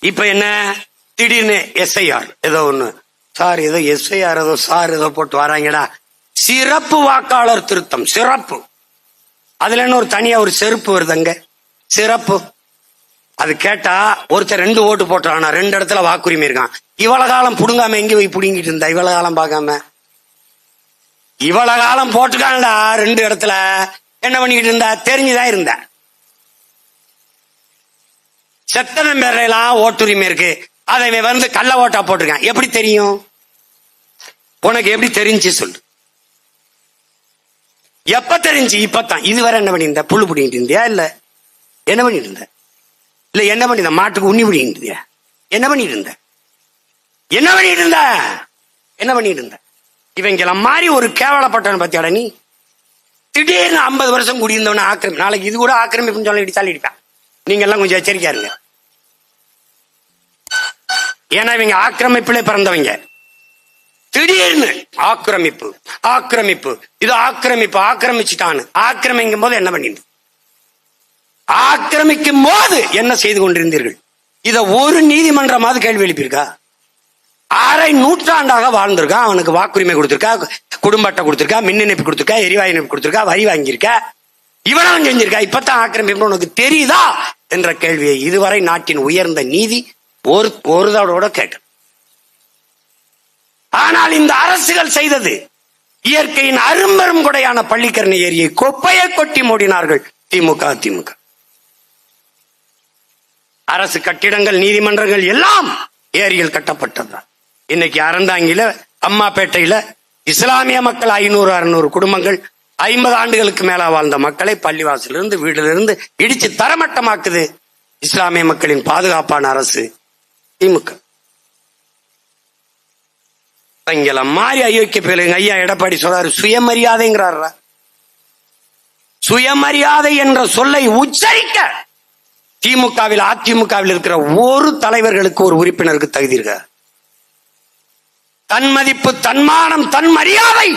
இப்ப என்ன? திடீர்னு எஸ்ஐஆர் ஏதோ ஒண்ணு. சார் ஏதோ எஸ்ஐஆர் ஏதோ சார் ஏதோ போட்டு வராங்கடா. சிறப்பு வாக்காளர் திருத்தம் சிறப்பு. அதுல ஒரு தனியா ஒரு செருப்பு வருதுங்க சிறப்பு. அது கேட்டா ஒருத்தர் ரெண்டு ஓட்டு போட்டானா ரெண்டு இடத்துல வாக்குரிமை இருக்கான். இவ்வளவு காலம் புடுங்காம எங்க போய் புடுங்கிட்டு இருந்தா? இவ்வளவு காலம் பார்க்காம. இவ்வளவு காலம் போட்டுக்கான்டா ரெண்டு இடத்துல. என்ன பண்ணிக்கிட்டு இருந்தா? தெரிஞ்சுதான் இருந்தேன் செத்தன பேரெல்லாம் ஓட்டுரிமை இருக்கு. அதை இவன் வந்து கள்ள ஓட்டா போட்டிருக்கான். எப்படி தெரியும்? உனக்கு எப்படி தெரிஞ்சு சொல்லு. எப்ப தெரிஞ்சு? இப்பதான் இதுவரை என்ன பண்ணியிருந்த? புல்லு பிடிங்கிட்டு இருந்தியா? இல்ல. என்ன பண்ணிட்டு இருந்த இல்ல என்ன பண்ணிருந்த மாட்டுக்கு உண்ணி பிடிங்கிட்டு இருந்தியா? என்ன பண்ணிட்டு இருந்த என்ன பண்ணிட்டு இருந்த என்ன பண்ணிட்டு இருந்த இவங்கள மாதிரி ஒரு கேவலப்பட்டவன் பத்தியாட நீ? திடீர்னு ஐம்பது வருஷம் குடியிருந்தவன ஆக்கிரமி நாளைக்கு இது கூட ஆக்கிரமிப்புன்னு சொல்லி இடிச்சாலும் இடிப்பான். நீங்க எல்லாம் கொஞ்சம் எச்சரிக்கையா இருங்க. ஏன்னா இவங்க ஆக்கிரமிப்புல பிறந்தவங்க. திடீர்னு ஆக்கிரமிப்பு ஆக்கிரமிப்பு. இது ஆக்கிரமிப்பு ஆக்கிரமிச்சுட்டான்னு. ஆக்கிரமிக்கும் போது என்ன பண்ணிட்டு? ஆக்கிரமிக்கும் போது என்ன செய்து கொண்டிருந்தீர்கள்? இத ஒரு நீதிமன்றமாவது கேள்வி எழுப்பியிருக்கா? அரை நூற்றாண்டாக வாழ்ந்திருக்கா? அவனுக்கு வாக்குரிமை கொடுத்திருக்கா? குடும்ப அட்டை கொடுத்திருக்கா? மின் இணைப்பு கொடுத்திருக்கா? எரிவாயு இணைப்பு கொடுத்திருக்கா? வரி வாங்கியிருக்கா? இவனும் செஞ்சிருக்கா இப்பதான் ஆக்கிரமிப்பு உனக்கு தெரியுதா? என்ற கேள்வியை இதுவரை நாட்டின் உயர்ந்த நீதி ஒரு ஒருதோட கேட்க ஆனால் இந்த அரசுகள் செய்தது இயற்கையின் அரும்பெரும் கொடையான பள்ளிக்கரணை ஏரியை கொப்பையை கொட்டி மூடினார்கள் திமுக அதிமுக அரசு கட்டிடங்கள் நீதிமன்றங்கள் எல்லாம் ஏரியில் கட்டப்பட்டதுதான் இன்னைக்கு அறந்தாங்கில அம்மாப்பேட்டையில இஸ்லாமிய மக்கள் ஐநூறு அறுநூறு குடும்பங்கள் ஐம்பது ஆண்டுகளுக்கு மேல வாழ்ந்த மக்களை பள்ளிவாசலிருந்து வீடிலிருந்து இடிச்சு தரமட்டமாக்குது இஸ்லாமிய மக்களின் பாதுகாப்பான அரசு திமுக. இங்கெல்லாம் மாறி அயோக்கிய பேருங்க ஐயா எடப்பாடி சொல்றாரு சுயமரியாதைங்கிறார் சுயமரியாதை என்ற சொல்லை உச்சரிக்க திமுகவில் அதிமுகவில் இருக்கிற ஒரு தலைவர்களுக்கு ஒரு உறுப்பினருக்கு தகுதி இருக்க? தன் மதிப்பு தன்மானம் தன் மரியாதை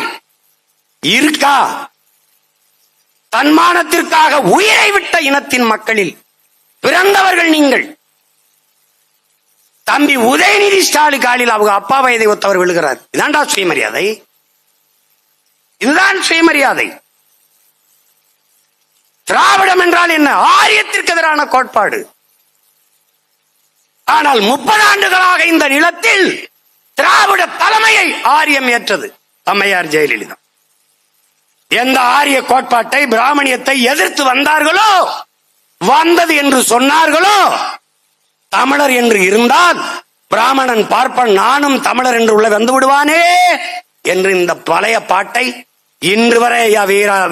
இருக்கா? தன்மானத்திற்காக உயிரை விட்ட இனத்தின் மக்களில் பிறந்தவர்கள் நீங்கள். தம்பி உதயநிதி ஸ்டாலின் காலில் அவங்க அப்பா வயதை ஒத்தவர் விழுகிறார். இதான்டா சுயமரியாதை? இதுதான் சுயமரியாதை. திராவிடம் என்றால் என்ன? ஆரியத்திற்கு எதிரான கோட்பாடு. ஆனால் முப்பது ஆண்டுகளாக இந்த நிலத்தில் திராவிட தலைமையை ஆரியம் ஏற்றது. அம்மையார் ஜெயலலிதா. எந்த ஆரிய கோட்பாட்டை பிராமணியத்தை எதிர்த்து வந்தார்களோ வந்தது என்று சொன்னார்களோ தமிழர் என்று இருந்தால் பிராமணன் பார்ப்பன் நானும் தமிழர் என்று உள்ள வந்து விடுவானே என்று இந்த பழைய பாட்டை இன்று வரை ஐயா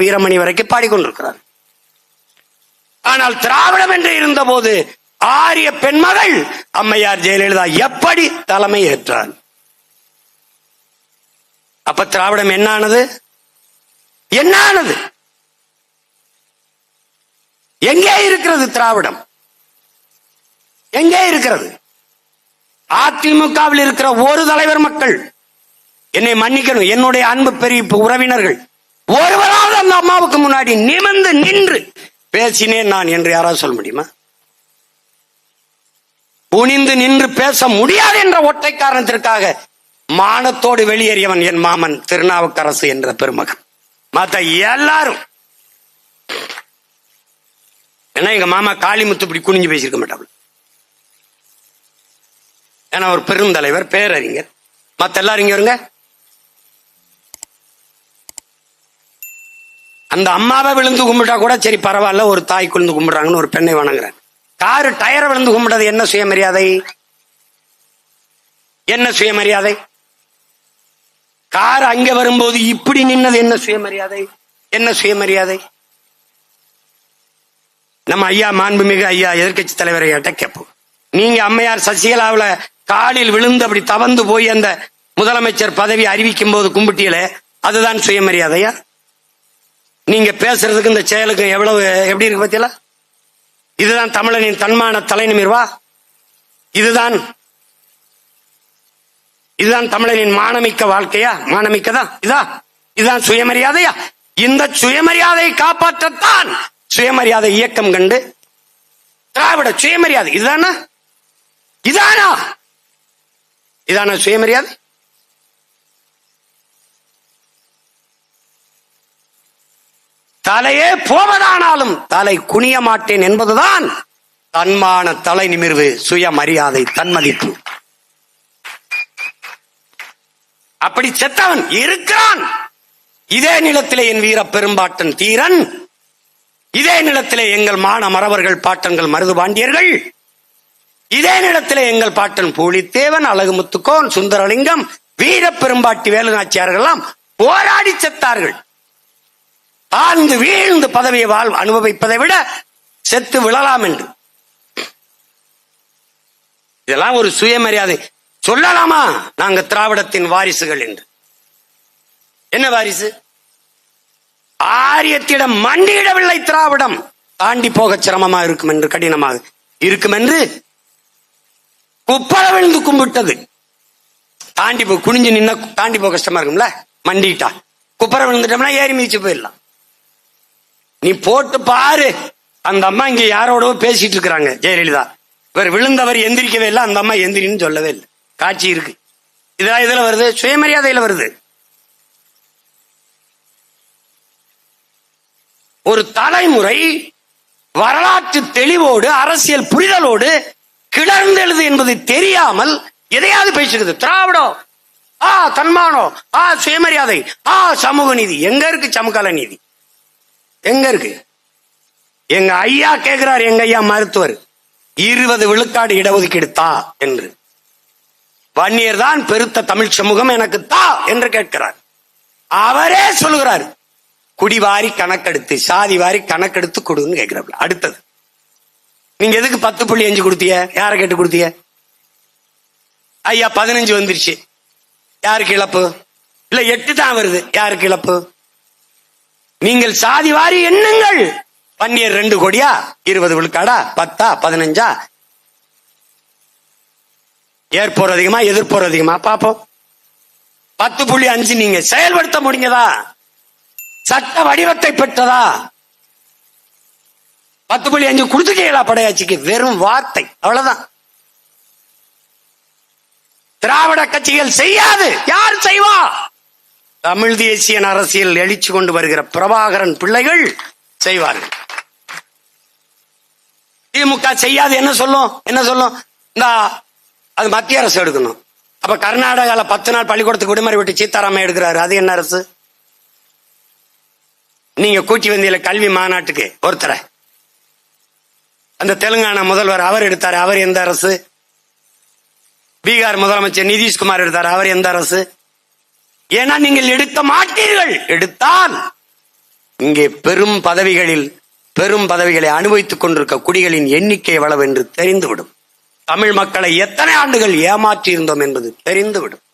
வீரமணி வரைக்கும் பாடிக்கொண்டிருக்கிறார். ஆனால் திராவிடம் என்று இருந்தபோது ஆரிய பெண்மகள் அம்மையார் ஜெயலலிதா எப்படி தலைமை ஏற்றார்? அப்ப திராவிடம் என்னானது? என்னானது? எங்கே இருக்கிறது திராவிடம்? எங்கே இருக்கிறது? அதிமுகவில் இருக்கிற ஒரு தலைவர் மக்கள் என்னை மன்னிக்கணும். என்னுடைய அன்பு பெரிய உறவினர்கள். ஒருவராவது அந்த அம்மாவுக்கு முன்னாடி நிமிர்ந்து நின்று பேசினேன் நான் என்று யாராவது சொல்ல முடியுமா? குனிந்து நின்று பேச முடியாது என்ற ஒற்றை காரணத்திற்காக மானத்தோடு வெளியேறியவன் என் மாமன் திருநாவுக்கரசு என்ற பெருமகன். மத்த எல்லாரும். ஏன்னா எங்க மாமா காளிமுத்து இப்படி குனிஞ்சு பேசியிருக்க மாட்டாங்க ஏன்னா ஒரு பெருந்தலைவர் பேரறிஞர். மத்த எல்லாரும் இங்க வருங்க. அந்த அம்மாவை விழுந்து கும்பிட்டா கூட சரி பரவாயில்ல ஒரு தாய் குழுந்து கும்பிடுறாங்கன்னு ஒரு பெண்ணை வணங்குறேன் காரு டயரை விழுந்து கும்பிட்டது என்ன சுயமரியாதை? என்ன சுயமரியாதை? கார் அங்க வரும்போது இப்படி நின்னது என்ன சுயமரியாதை? என்ன சுயமரியாதை? நம்ம ஐயா மாண்புமிகு ஐயா எதிர்கட்சி தலைவரை கேட்போம். நீங்க அம்மையார் சசிகலாவில் காலில் விழுந்து அப்படி தவந்து போய் அந்த முதலமைச்சர் பதவி அறிவிக்கும் போது கும்பிட்டியல அதுதான் சுயமரியாதையா? நீங்க பேசுறதுக்கு இந்த செயலுக்கும் எவ்வளவு எப்படி இருக்கு பத்தியல இதுதான் தமிழனின் தன்மான தலைநிமிர்வா? இதுதான் இதுதான் தமிழனின் மானமிக்க வாழ்க்கையா? மானமிக்கதா? இதா? இதுதான் சுயமரியாதையா? இந்த சுயமரியாதையை காப்பாற்றத்தான் சுயமரியாதை இயக்கம் கண்டு திராவிட சுயமரியாதை. இதுதானா இதானா? இதானா சுயமரியாதை? தலையே போவதானாலும் தலை குனிய மாட்டேன் என்பதுதான் தன்மான தலை நிமிர்வு சுயமரியாதை தன்மதிப்பு. அப்படி செத்தவன் இருக்கிறான். இதே நிலத்திலே என் வீர பெரும்பாட்டன் தீரன். இதே நிலத்திலே எங்கள் மான மறவர்கள் பாட்டன்கள் மருது பாண்டியர்கள். இதே நிலத்திலே எங்கள் பாட்டன் பூலித்தேவன் அழகுமுத்துக்கோன் சுந்தரலிங்கம் வீர பெரும்பாட்டி வேலுநாச்சியார்கள் எல்லாம் போராடி செத்தார்கள். ஆழ்ந்து வீழ்ந்து பதவியை வாழ் அனுபவிப்பதை விட செத்து விழலாம் என்று. இதெல்லாம் ஒரு சுயமரியாதை. சொல்லலாமா? நாங்க திராவிடத்தின் வாரிசுகள் என்று. என்ன வாரிசு? ஆரியத்திடம் மண்டியிடவில்லை திராவிடம். தாண்டி போக சிரமமா இருக்கும் என்று கடினமாக இருக்கும் என்று குப்பல விழுந்து கும்பிட்டது. தாண்டி போ குனிஞ்சு நின்னா தாண்டி போக கஷ்டமா இருக்கும்ல? மண்டிட்டா. குப்பரை விழுந்துட்டோம்னா ஏறி மீச்சு போயிடலாம். நீ போட்டு பாரு. அந்த அம்மா இங்க யாரோடவோ பேசிட்டு இருக்கிறாங்க ஜெயலலிதா. இவர் விழுந்தவர் எந்திரிக்கவே இல்லை அந்த அம்மா எந்திரின்னு சொல்லவே இல்லை. காட்சி இருக்கு. இதெல்லாம் இதுல வருது சுயமரியாதையில வருது. ஒரு தலைமுறை வரலாற்று தெளிவோடு அரசியல் புரிதலோடு கிளர்ந்தெழுது என்பது தெரியாமல் எதையாவது பேசுகிறது திராவிடம். ஆ தன்மானம். ஆ சுயமரியாதை. ஆ சமூக நீதி. எங்க இருக்கு சமகால நீதி? எங்க இருக்கு? எங்க ஐயா கேட்கிறார் எங்க ஐயா மருத்துவர். இருபது விழுக்காடு இடஒதுக்கீடு தா என்று. வன்னியர் தான் பெருத்த தமிழ் சமூகம் எனக்கு தா என்று கேட்கிறார். அவரே சொல்லுகிறார் குடிவாரி கணக்கெடுத்து சாதி வாரி கணக்கெடுத்து கொடுன்னு கேட்கிறாப்ல அடுத்தது நீங்க எதுக்கு பத்து புள்ளி அஞ்சு கொடுத்தீங்க? யாரை கேட்டு கொடுத்தீங்க? ஐயா பதினஞ்சு வந்துருச்சு. யாருக்கு இழப்பு இல்ல எட்டு தான் வருது. யாருக்கு இழப்பு நீங்கள் சாதி வாரி எண்ணுங்கள். பன்னியர் ரெண்டு கோடியா? இருபது விழுக்காடா? பத்தா? பதினஞ்சா? ஏற்போர் அதிகமா எதிர்ப்போர் அதிகமா? பாப்போம் பத்து புள்ளி அஞ்சு நீங்க செயல்படுத்த முடிஞ்சதா? சட்ட வடிவத்தை பெற்றதா? பத்து புள்ளி அஞ்சு கொடுத்துட்டீங்களா படையாட்சிக்கு வெறும் வார்த்தை. அவ்வளவுதான். திராவிட கட்சிகள் செய்யாது. யார் செய்வா? தமிழ் தேசியன் அரசியல் எழுச்சி கொண்டு வருகிற பிரபாகரன் பிள்ளைகள் செய்வார்கள். திமுக செய்யாது. என்ன சொல்லும்? என்ன சொல்லும்? இந்த அது மத்திய அரசு எடுக்கணும். அப்ப கர்நாடகாவில் பத்து நாள் பள்ளிக்கூடத்துக்கு விடுமுறை விட்டு சீதாராமன் எடுக்கிறாரு. அது என்ன அரசு? நீங்க கூட்டி வந்தியில கல்வி மாநாட்டுக்கு ஒருத்தரை. அந்த தெலுங்கானா முதல்வர் அவர் எடுத்தார். அவர் எந்த அரசு? பீகார் முதலமைச்சர் நிதிஷ்குமார் எடுத்தார். அவர் எந்த அரசு? ஏன்னா நீங்கள் எடுக்க மாட்டீர்கள். எடுத்தால் இங்கே பெரும் பதவிகளில் பெரும் பதவிகளை அனுபவித்துக் கொண்டிருக்க குடிகளின் எண்ணிக்கை எவ்வளவு என்று தெரிந்துவிடும். தமிழ் மக்களை எத்தனை ஆண்டுகள் ஏமாற்றி இருந்தோம் என்பது தெரிந்துவிடும்.